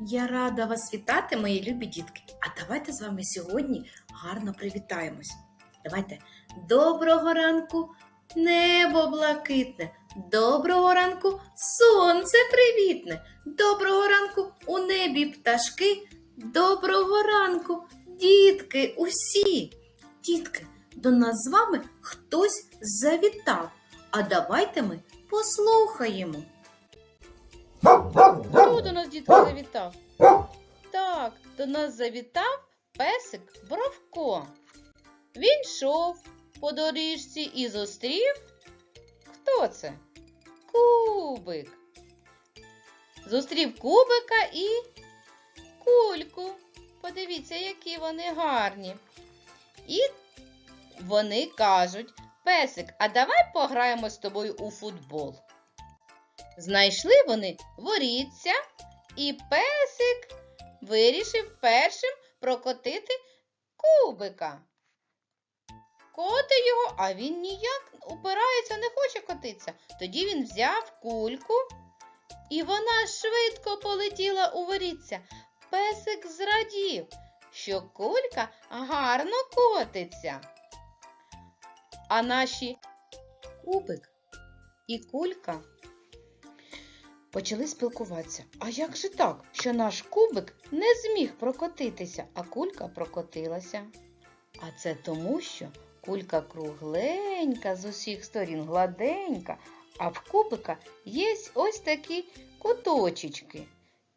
Я рада вас вітати, мої любі дітки. А давайте з вами сьогодні гарно привітаємось. Давайте доброго ранку, небо блакитне, доброго ранку, сонце привітне, доброго ранку у небі пташки, доброго ранку, дітки, усі. Дітки, до нас з вами хтось завітав. А давайте ми послухаємо. Нас дітки завітав? Так, до нас завітав песик Бровко. Він йшов по доріжці і зустрів. Хто це? Кубик. Зустрів кубика і кульку. Подивіться, які вони гарні. І вони кажуть: Песик, а давай пограємо з тобою у футбол. Знайшли вони воріться, і песик вирішив першим прокотити кубика. Коти його, а він ніяк упирається, не хоче котитися. Тоді він взяв кульку, і вона швидко полетіла у воріться. Песик зрадів, що кулька гарно котиться. А наші кубик і кулька почали спілкуватися. А як же так, що наш кубик не зміг прокотитися, а кулька прокотилася? А це тому, що кулька кругленька з усіх сторін, гладенька, а в кубика є ось такі куточечки,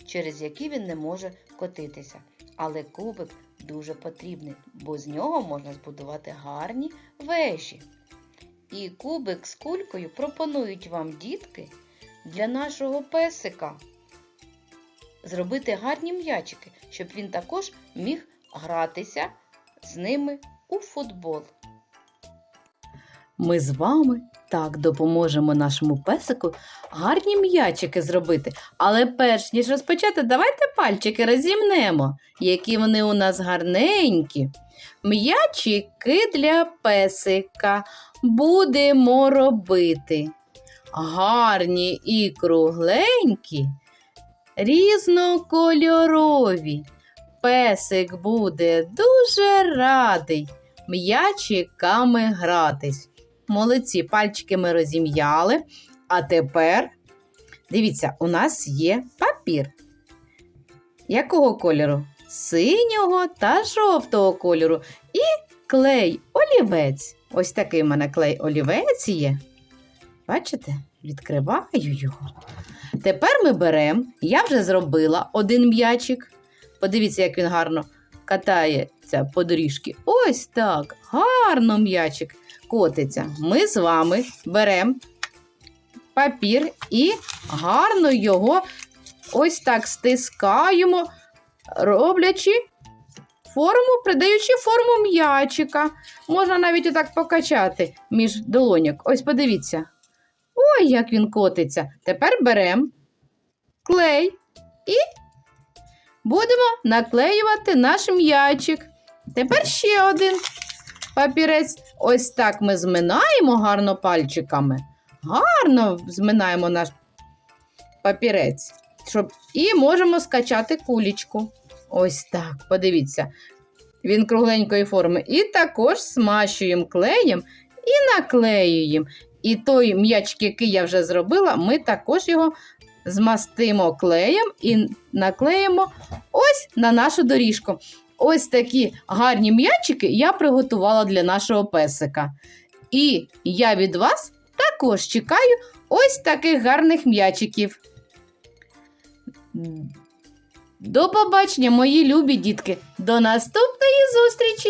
через які він не може котитися. Але кубик дуже потрібний, бо з нього можна збудувати гарні вежі. І кубик з кулькою пропонують вам, дітки, для нашого песика зробити гарні м'ячики, щоб він також міг гратися з ними у футбол. Ми з вами так допоможемо нашому песику гарні м'ячики зробити. Але перш ніж розпочати, давайте пальчики розімнемо, які вони у нас гарненькі. М'ячики для песика будемо робити. Гарні і кругленькі, різнокольорові. Песик буде дуже радий м'ячиками гратись. Молодці, пальчики ми розім'яли. А тепер, дивіться, у нас є папір. Якого кольору? Синього та жовтого кольору. І клей олівець. Ось такий в мене клей олівець є. Бачите? Відкриваю його. Тепер ми беремо, я вже зробила один м'ячик. Подивіться, як він гарно катається по доріжці. Ось так. Гарно м'ячик котиться. Ми з вами беремо папір і гарно його ось так стискаємо, роблячи форму, придаючи форму м'ячика. Можна навіть отак покачати між долоньок. Ось подивіться. Ой, як він котиться. Тепер беремо клей і будемо наклеювати наш м'ячик. Тепер ще один папірець. Ось так ми зминаємо гарно пальчиками. Гарно зминаємо наш папірець. Щоб... І можемо скачати кулічку. Ось так, подивіться. Він кругленької форми. І також смащуємо клеєм і наклеюємо. І той м'ячик, який я вже зробила, ми також його змастимо клеєм і наклеїмо ось на нашу доріжку. Ось такі гарні м'ячики я приготувала для нашого песика. І я від вас також чекаю ось таких гарних м'ячиків. До побачення, мої любі дітки! До наступної зустрічі!